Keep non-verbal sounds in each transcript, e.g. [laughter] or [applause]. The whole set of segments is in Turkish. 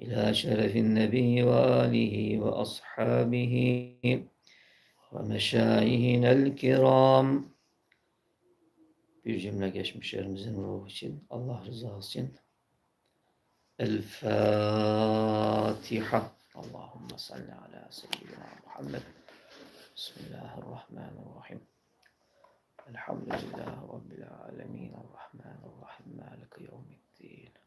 إلى شرف النبي وآله وأصحابه ومشايخنا الكرام bir cümle geçmişlerimizin ruhu için, Allah rızası için El Fatiha. Allahümme salli ala seyyidina Muhammed. Bismillahirrahmanirrahim. Elhamdülillahi Rabbil alemin. Errahmanirrahim. Maliki yevmiddin.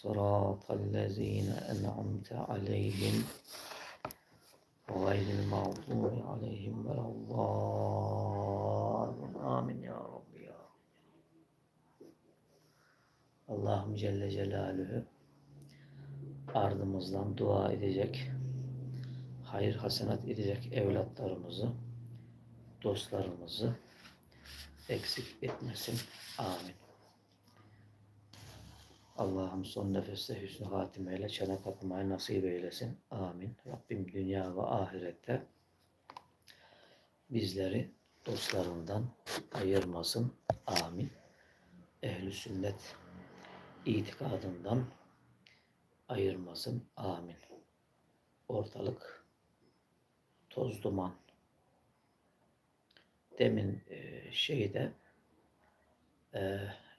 صراط الذين أنعمت عليهم غير المغضوب عليهم ولا الضالين آمين يا رب يا رب Allah'ım Celle Celaluhu ardımızdan dua edecek, hayır hasenat edecek evlatlarımızı, dostlarımızı eksik etmesin. Amin. Allah'ım son nefeste hüsnü hatimeyle çene kapımayı nasip eylesin. Amin. Rabbim dünya ve ahirette bizleri dostlarından ayırmasın. Amin. Ehli sünnet itikadından ayırmasın. Amin. Ortalık toz duman. Demin şeyde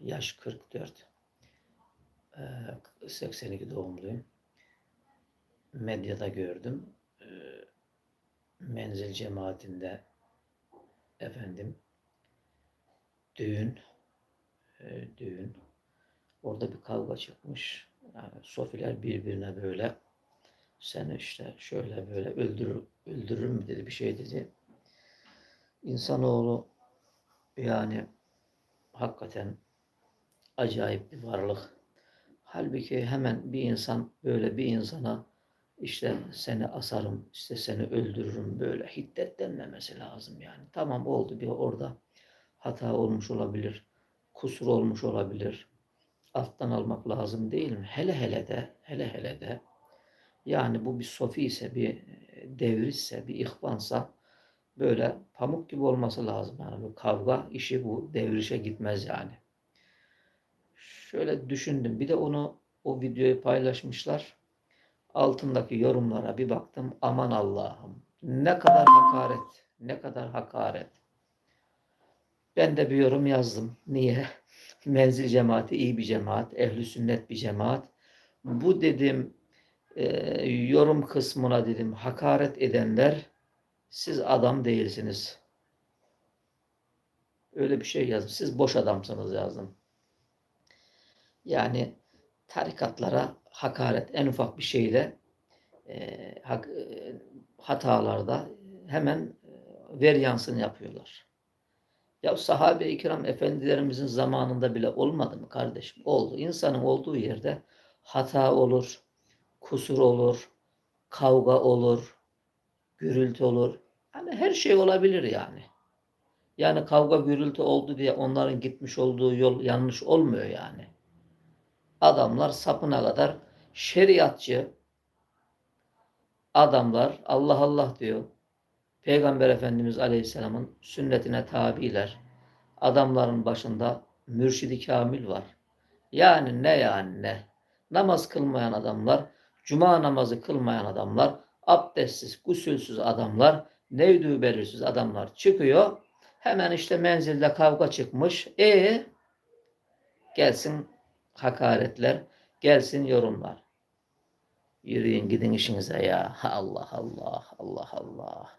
yaş 44 82 doğumluyum. Medyada gördüm. Menzil cemaatinde efendim düğün düğün orada bir kavga çıkmış. Yani sofiler birbirine böyle seni işte şöyle böyle öldürür, öldürür dedi bir şey dedi. İnsanoğlu yani hakikaten acayip bir varlık. Halbuki hemen bir insan böyle bir insana işte seni asarım, işte seni öldürürüm böyle hiddetlenmemesi lazım yani. Tamam oldu bir orada hata olmuş olabilir, kusur olmuş olabilir. Alttan almak lazım değil mi? Hele hele de, hele hele de yani bu bir sofi ise, bir devrizse, bir ihvansa böyle pamuk gibi olması lazım. Yani bu kavga işi bu devrişe gitmez yani şöyle düşündüm. Bir de onu o videoyu paylaşmışlar. Altındaki yorumlara bir baktım. Aman Allah'ım. Ne kadar hakaret. Ne kadar hakaret. Ben de bir yorum yazdım. Niye? [laughs] Menzil cemaati iyi bir cemaat. Ehli sünnet bir cemaat. Bu dedim e, yorum kısmına dedim hakaret edenler siz adam değilsiniz. Öyle bir şey yazdım. Siz boş adamsınız yazdım. Yani tarikatlara hakaret en ufak bir şeyde e, hak, e, hatalarda hemen e, veryansını yapıyorlar. Ya sahabe-i kiram efendilerimizin zamanında bile olmadı mı kardeşim? Oldu. İnsanın olduğu yerde hata olur, kusur olur, kavga olur, gürültü olur. Hani her şey olabilir yani. Yani kavga gürültü oldu diye onların gitmiş olduğu yol yanlış olmuyor yani adamlar sapına kadar şeriatçı adamlar Allah Allah diyor. Peygamber Efendimiz Aleyhisselam'ın sünnetine tabiler. Adamların başında mürşidi kamil var. Yani ne yani ne? Namaz kılmayan adamlar, cuma namazı kılmayan adamlar, abdestsiz, gusülsüz adamlar, nevdü belirsiz adamlar çıkıyor. Hemen işte menzilde kavga çıkmış. E gelsin hakaretler. Gelsin yorumlar. Yürüyün gidin işinize ya. [laughs] Allah Allah Allah Allah.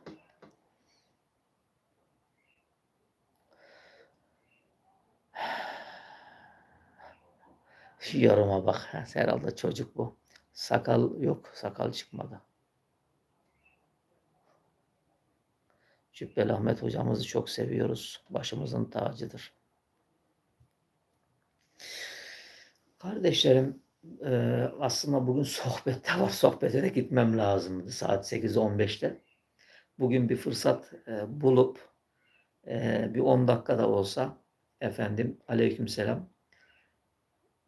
[sighs] Şu yoruma bak. Herhalde çocuk bu. Sakal yok. Sakal çıkmadı. Cübbeli Ahmet hocamızı çok seviyoruz. Başımızın tacıdır. Kardeşlerim e, aslında bugün sohbette var. Sohbete de gitmem lazımdı saat 8.15'te. Bugün bir fırsat e, bulup e, bir 10 dakikada olsa efendim aleykümselam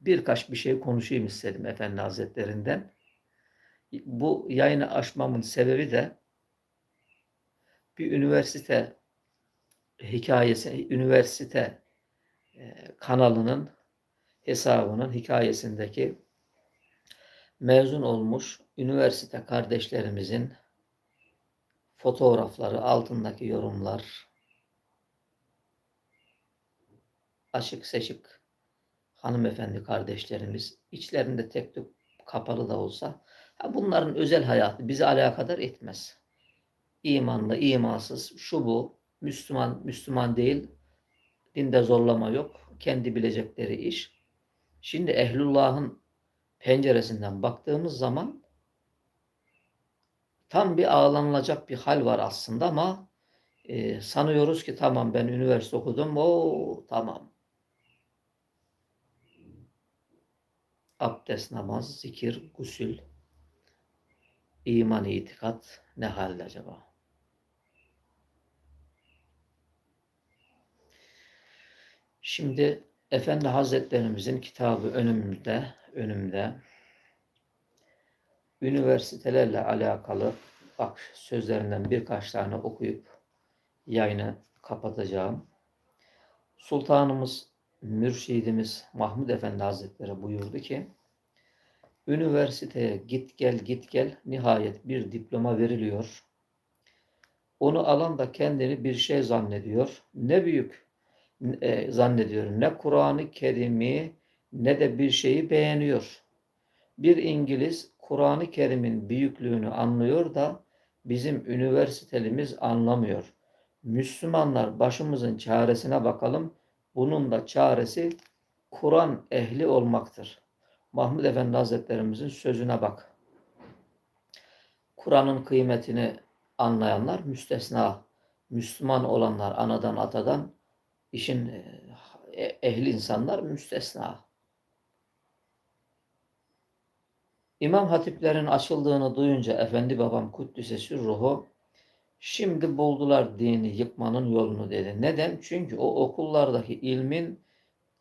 birkaç bir şey konuşayım istedim Efendi Hazretlerinden. Bu yayını açmamın sebebi de bir üniversite hikayesi, üniversite e, kanalının hesabının hikayesindeki mezun olmuş üniversite kardeşlerimizin fotoğrafları, altındaki yorumlar, açık seçik hanımefendi kardeşlerimiz, içlerinde tek tük kapalı da olsa, bunların özel hayatı bizi alakadar etmez imanlı, imansız, şu bu, Müslüman, Müslüman değil, dinde zorlama yok, kendi bilecekleri iş. Şimdi Ehlullah'ın penceresinden baktığımız zaman tam bir ağlanılacak bir hal var aslında ama e, sanıyoruz ki tamam ben üniversite okudum, o tamam. Abdest, namaz, zikir, gusül, iman, itikat ne halde acaba? Şimdi Efendi Hazretlerimizin kitabı önümde, önümde. Üniversitelerle alakalı bak sözlerinden birkaç tane okuyup yayını kapatacağım. Sultanımız, mürşidimiz Mahmud Efendi Hazretleri buyurdu ki, üniversiteye git gel git gel nihayet bir diploma veriliyor. Onu alan da kendini bir şey zannediyor. Ne büyük e, zannediyorum. Ne Kur'an-ı Kerim'i ne de bir şeyi beğeniyor. Bir İngiliz Kur'an-ı Kerim'in büyüklüğünü anlıyor da bizim üniversitelimiz anlamıyor. Müslümanlar başımızın çaresine bakalım. Bunun da çaresi Kur'an ehli olmaktır. Mahmud Efendi Hazretlerimizin sözüne bak. Kur'an'ın kıymetini anlayanlar müstesna. Müslüman olanlar anadan atadan işin e, ehli insanlar müstesna. İmam hatiplerin açıldığını duyunca Efendi babam Kuddüs'e ruhu şimdi buldular dini yıkmanın yolunu dedi. Neden? Çünkü o okullardaki ilmin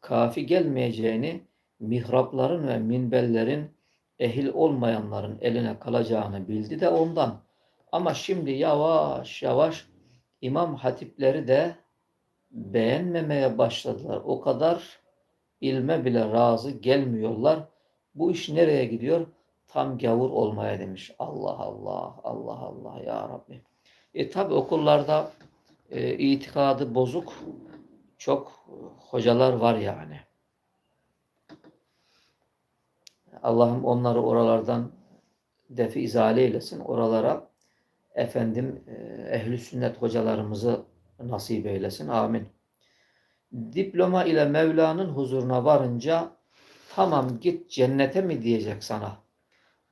kafi gelmeyeceğini, mihrapların ve minbellerin ehil olmayanların eline kalacağını bildi de ondan. Ama şimdi yavaş yavaş imam hatipleri de beğenmemeye başladılar. O kadar ilme bile razı gelmiyorlar. Bu iş nereye gidiyor? Tam gavur olmaya demiş. Allah Allah, Allah Allah ya Rabbi. E tabi okullarda e, itikadı bozuk çok hocalar var yani. Allah'ım onları oralardan defi izale eylesin. Oralara efendim e, ehli sünnet hocalarımızı nasip eylesin. Amin. Diploma ile Mevla'nın huzuruna varınca tamam git cennete mi diyecek sana?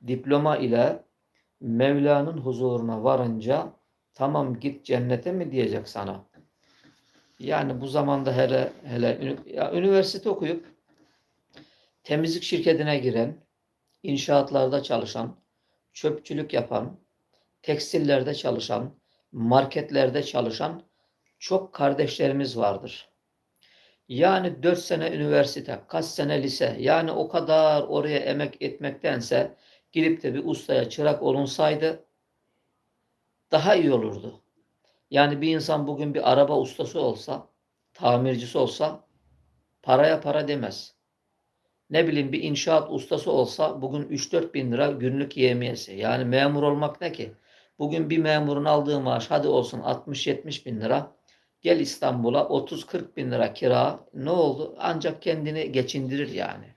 Diploma ile Mevla'nın huzuruna varınca tamam git cennete mi diyecek sana? Yani bu zamanda hele hele ya, üniversite okuyup temizlik şirketine giren, inşaatlarda çalışan, çöpçülük yapan, tekstillerde çalışan, marketlerde çalışan çok kardeşlerimiz vardır. Yani dört sene üniversite, kaç sene lise, yani o kadar oraya emek etmektense gidip de bir ustaya çırak olunsaydı daha iyi olurdu. Yani bir insan bugün bir araba ustası olsa, tamircisi olsa paraya para demez. Ne bileyim bir inşaat ustası olsa bugün 3-4 bin lira günlük yemiyesi. Yani memur olmak ne ki? Bugün bir memurun aldığı maaş hadi olsun 60-70 bin lira. Gel İstanbul'a 30-40 bin lira kira. Ne oldu? Ancak kendini geçindirir yani.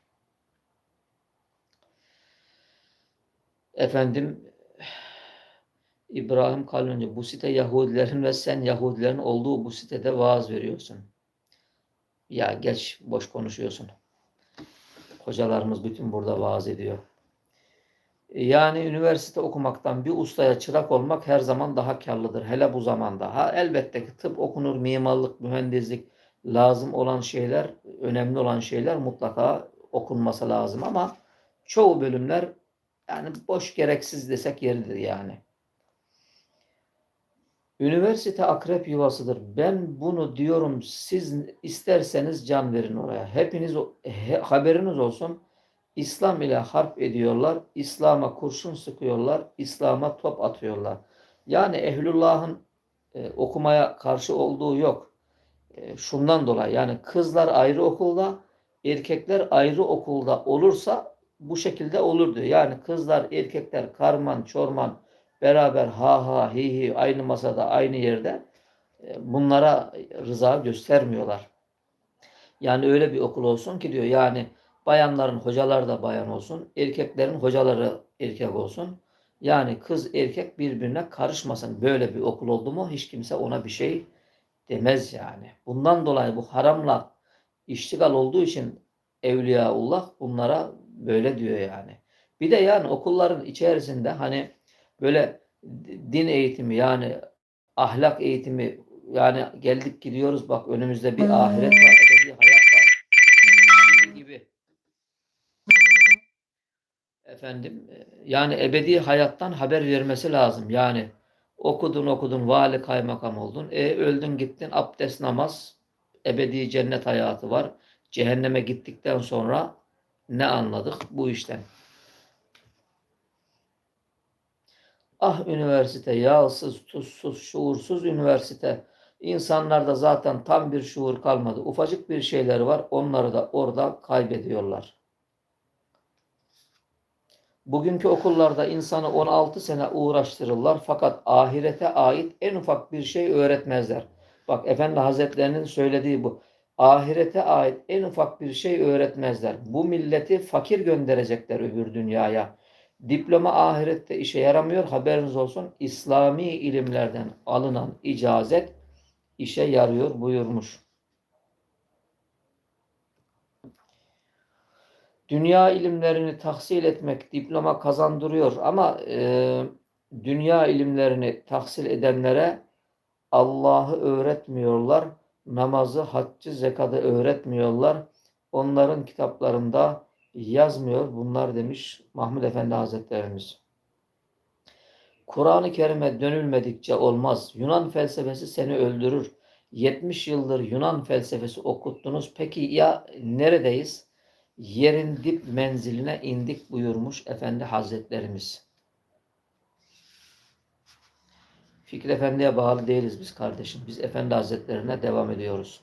efendim İbrahim Kalınca bu site Yahudilerin ve sen Yahudilerin olduğu bu sitede vaaz veriyorsun. Ya geç boş konuşuyorsun. Hocalarımız bütün burada vaaz ediyor. Yani üniversite okumaktan bir ustaya çırak olmak her zaman daha karlıdır. Hele bu zamanda. Ha elbette ki tıp okunur, mimarlık, mühendislik lazım olan şeyler, önemli olan şeyler mutlaka okunması lazım ama çoğu bölümler yani boş gereksiz desek yeridir yani. Üniversite akrep yuvasıdır. Ben bunu diyorum siz isterseniz can verin oraya. Hepiniz haberiniz olsun. İslam ile harp ediyorlar. İslam'a kurşun sıkıyorlar. İslam'a top atıyorlar. Yani Ehlullah'ın e, okumaya karşı olduğu yok. E, şundan dolayı yani kızlar ayrı okulda, erkekler ayrı okulda olursa bu şekilde olur diyor. Yani kızlar, erkekler karman, çorman beraber ha ha hi hi aynı masada, aynı yerde e, bunlara rıza göstermiyorlar. Yani öyle bir okul olsun ki diyor yani bayanların hocaları da bayan olsun, erkeklerin hocaları erkek olsun. Yani kız erkek birbirine karışmasın. Böyle bir okul oldu mu hiç kimse ona bir şey demez yani. Bundan dolayı bu haramla iştigal olduğu için Evliyaullah bunlara böyle diyor yani. Bir de yani okulların içerisinde hani böyle din eğitimi yani ahlak eğitimi yani geldik gidiyoruz bak önümüzde bir ahiret var, ebedi hayat var gibi. Efendim e, yani ebedi hayattan haber vermesi lazım. Yani okudun okudun vali kaymakam oldun. E öldün gittin abdest namaz ebedi cennet hayatı var. Cehenneme gittikten sonra ne anladık bu işten? Ah üniversite, yağsız, tuzsuz, şuursuz üniversite. İnsanlarda zaten tam bir şuur kalmadı. Ufacık bir şeyleri var, onları da orada kaybediyorlar. Bugünkü okullarda insanı 16 sene uğraştırırlar fakat ahirete ait en ufak bir şey öğretmezler. Bak Efendi Hazretlerinin söylediği bu. Ahirete ait en ufak bir şey öğretmezler. Bu milleti fakir gönderecekler öbür dünyaya. Diploma ahirette işe yaramıyor. Haberiniz olsun. İslami ilimlerden alınan icazet işe yarıyor buyurmuş. Dünya ilimlerini tahsil etmek diploma kazandırıyor ama e, dünya ilimlerini tahsil edenlere Allah'ı öğretmiyorlar. Namazı, haccı, zekadı öğretmiyorlar. Onların kitaplarında yazmıyor bunlar demiş Mahmud Efendi Hazretlerimiz. Kur'an-ı Kerim'e dönülmedikçe olmaz. Yunan felsefesi seni öldürür. 70 yıldır Yunan felsefesi okuttunuz. Peki ya neredeyiz? Yerin dip menziline indik buyurmuş Efendi Hazretlerimiz. Fikri Efendi'ye bağlı değiliz biz kardeşim. Biz Efendi Hazretlerine devam ediyoruz.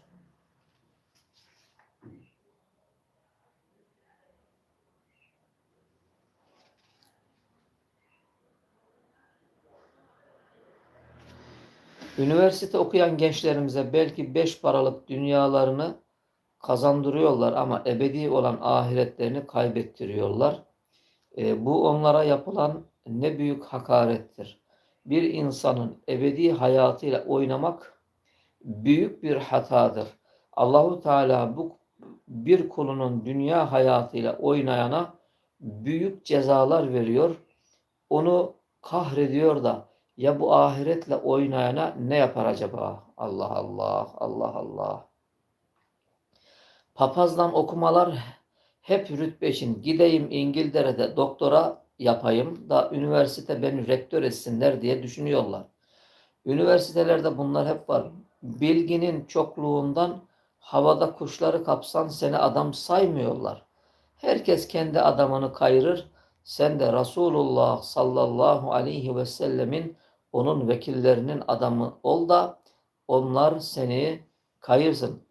Üniversite okuyan gençlerimize belki beş paralık dünyalarını kazandırıyorlar ama ebedi olan ahiretlerini kaybettiriyorlar. E, bu onlara yapılan ne büyük hakarettir. Bir insanın ebedi hayatıyla oynamak büyük bir hatadır. Allahu Teala bu bir kulunun dünya hayatıyla oynayana büyük cezalar veriyor. Onu kahrediyor da ya bu ahiretle oynayana ne yapar acaba? Allah Allah, Allah Allah. Papazdan okumalar hep rütbe için. Gideyim İngiltere'de doktora yapayım da üniversite beni rektör etsinler diye düşünüyorlar. Üniversitelerde bunlar hep var. Bilginin çokluğundan havada kuşları kapsan seni adam saymıyorlar. Herkes kendi adamını kayırır. Sen de Resulullah sallallahu aleyhi ve sellemin onun vekillerinin adamı ol da onlar seni kayırsın.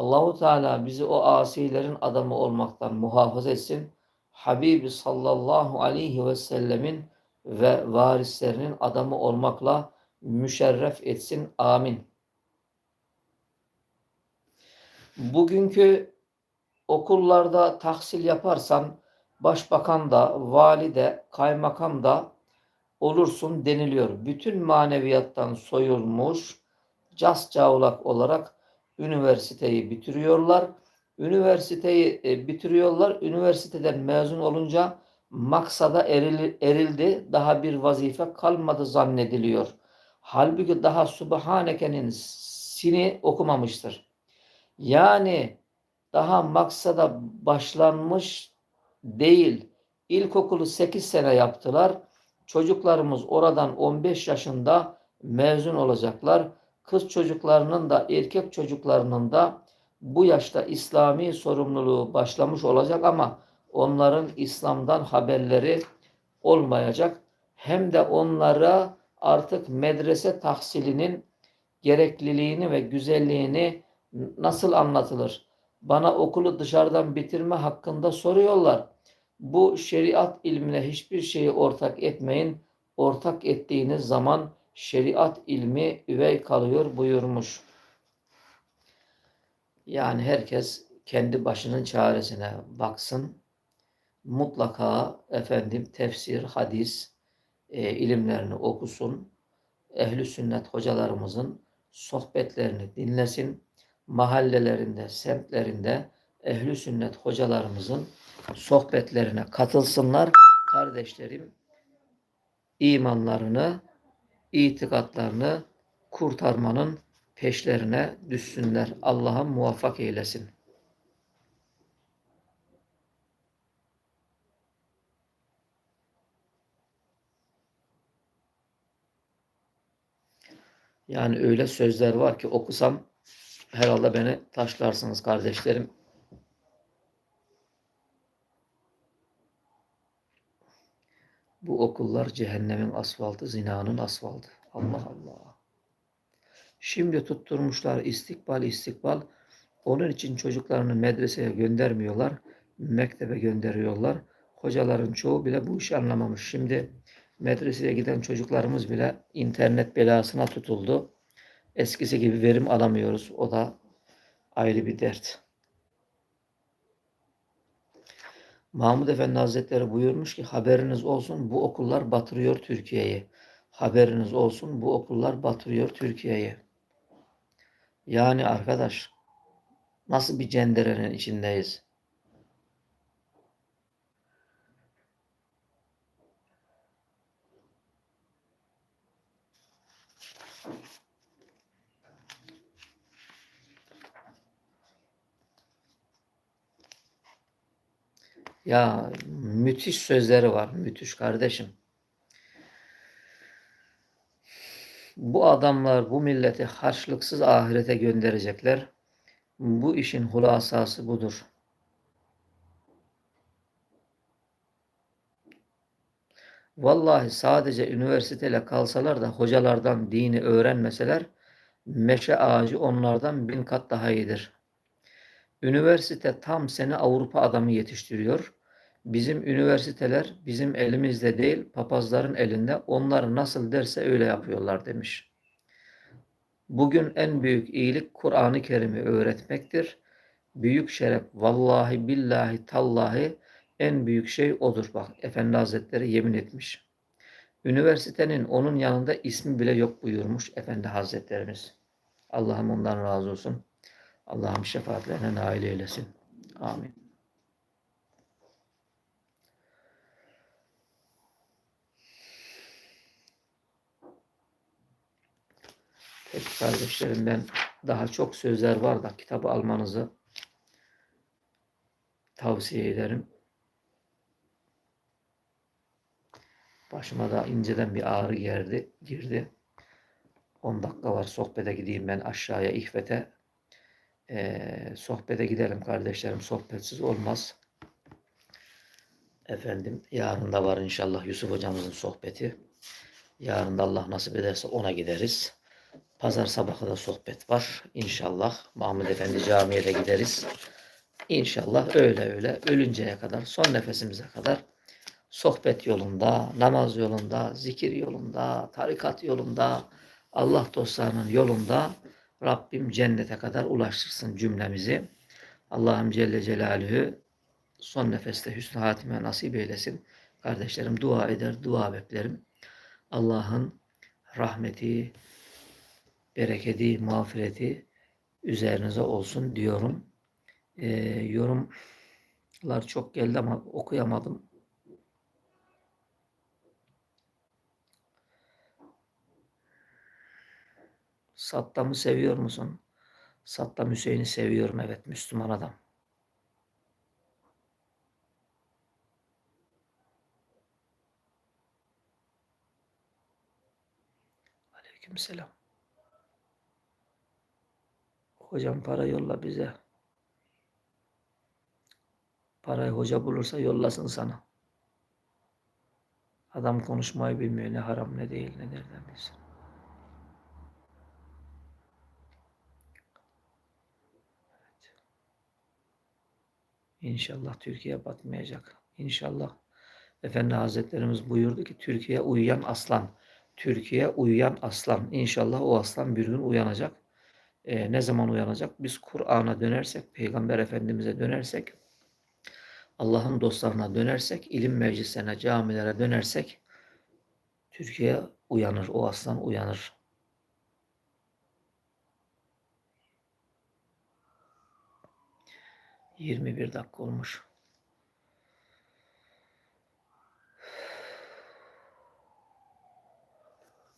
Allahu Teala bizi o asilerin adamı olmaktan muhafaza etsin. Habibi sallallahu aleyhi ve sellemin ve varislerinin adamı olmakla müşerref etsin. Amin. Bugünkü okullarda tahsil yaparsan başbakan da, vali de, kaymakam da olursun deniliyor. Bütün maneviyattan soyulmuş cas cavlak olarak üniversiteyi bitiriyorlar. Üniversiteyi e, bitiriyorlar. Üniversiteden mezun olunca maksada eril- erildi. Daha bir vazife kalmadı zannediliyor. Halbuki daha Subhaneke'nin sini okumamıştır. Yani daha maksada başlanmış değil. İlkokulu 8 sene yaptılar. Çocuklarımız oradan 15 yaşında mezun olacaklar. Kız çocuklarının da erkek çocuklarının da bu yaşta İslami sorumluluğu başlamış olacak ama onların İslam'dan haberleri olmayacak. Hem de onlara artık medrese tahsilinin gerekliliğini ve güzelliğini nasıl anlatılır? Bana okulu dışarıdan bitirme hakkında soruyorlar. Bu şeriat ilmine hiçbir şeyi ortak etmeyin. Ortak ettiğiniz zaman şeriat ilmi üvey kalıyor buyurmuş. Yani herkes kendi başının çaresine baksın. Mutlaka efendim tefsir, hadis e, ilimlerini okusun. Ehli sünnet hocalarımızın sohbetlerini dinlesin. Mahallelerinde, semtlerinde ehli sünnet hocalarımızın sohbetlerine katılsınlar. Kardeşlerim imanlarını, itikatlarını kurtarmanın peşlerine düşsünler. Allah'ım muvaffak eylesin. Yani öyle sözler var ki okusam herhalde beni taşlarsınız kardeşlerim. Bu okullar cehennemin asfaltı, zinanın asfaltı. Allah Allah. Şimdi tutturmuşlar istikbal istikbal. Onun için çocuklarını medreseye göndermiyorlar. Mektebe gönderiyorlar. Hocaların çoğu bile bu işi anlamamış. Şimdi medreseye giden çocuklarımız bile internet belasına tutuldu. Eskisi gibi verim alamıyoruz. O da ayrı bir dert. Mahmud Efendi Hazretleri buyurmuş ki haberiniz olsun bu okullar batırıyor Türkiye'yi. Haberiniz olsun bu okullar batırıyor Türkiye'yi. Yani arkadaş nasıl bir cenderenin içindeyiz? Ya müthiş sözleri var. Müthiş kardeşim. Bu adamlar bu milleti harçlıksız ahirete gönderecekler. Bu işin hulasası budur. Vallahi sadece üniversiteyle kalsalar da hocalardan dini öğrenmeseler meşe ağacı onlardan bin kat daha iyidir. Üniversite tam seni Avrupa adamı yetiştiriyor. Bizim üniversiteler bizim elimizde değil, papazların elinde. Onlar nasıl derse öyle yapıyorlar demiş. Bugün en büyük iyilik Kur'an-ı Kerim'i öğretmektir. Büyük şeref vallahi billahi tallahi en büyük şey odur. Bak Efendi Hazretleri yemin etmiş. Üniversitenin onun yanında ismi bile yok buyurmuş Efendi Hazretlerimiz. Allah'ım ondan razı olsun. Allah'ım şefaatlerine nail eylesin. Amin. Peki kardeşlerim ben daha çok sözler var da kitabı almanızı tavsiye ederim. Başıma da inceden bir ağrı geldi, girdi. 10 dakika var sohbete gideyim ben aşağıya ihvete. Ee, sohbete gidelim kardeşlerim. Sohbetsiz olmaz. Efendim yarın da var inşallah Yusuf hocamızın sohbeti. Yarın da Allah nasip ederse ona gideriz. Pazar sabahı da sohbet var. İnşallah Mahmud Efendi camiye de gideriz. İnşallah öyle öyle ölünceye kadar son nefesimize kadar sohbet yolunda, namaz yolunda, zikir yolunda, tarikat yolunda, Allah dostlarının yolunda Rabbim cennete kadar ulaştırsın cümlemizi. Allah'ım Celle Celaluhu son nefeste hüsnü hatime nasip eylesin. Kardeşlerim dua eder, dua beklerim. Allah'ın rahmeti, bereketi, mağfireti üzerinize olsun diyorum. Ee, yorumlar çok geldi ama okuyamadım. Saddam'ı seviyor musun? Saddam Hüseyin'i seviyorum evet Müslüman adam. Aleykümselam. Hocam para yolla bize. Parayı hoca bulursa yollasın sana. Adam konuşmayı bilmiyor. Ne haram ne değil ne nereden bilsin. Evet. İnşallah Türkiye batmayacak. İnşallah. Efendi Hazretlerimiz buyurdu ki Türkiye uyuyan aslan. Türkiye uyuyan aslan. İnşallah o aslan bir gün uyanacak. Ee, ne zaman uyanacak? Biz Kur'an'a dönersek, Peygamber Efendimiz'e dönersek, Allah'ın dostlarına dönersek, ilim meclislerine, camilere dönersek Türkiye uyanır, o aslan uyanır. Yirmi bir dakika olmuş.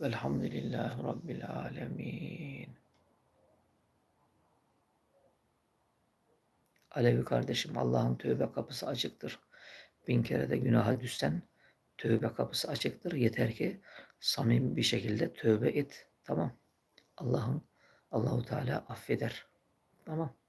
Velhamdülillahi Rabbil Alemin. Alevi kardeşim Allah'ın tövbe kapısı açıktır. Bin kere de günaha düşsen tövbe kapısı açıktır. Yeter ki samimi bir şekilde tövbe et. Tamam. Allah'ın Allahu Teala affeder. Tamam.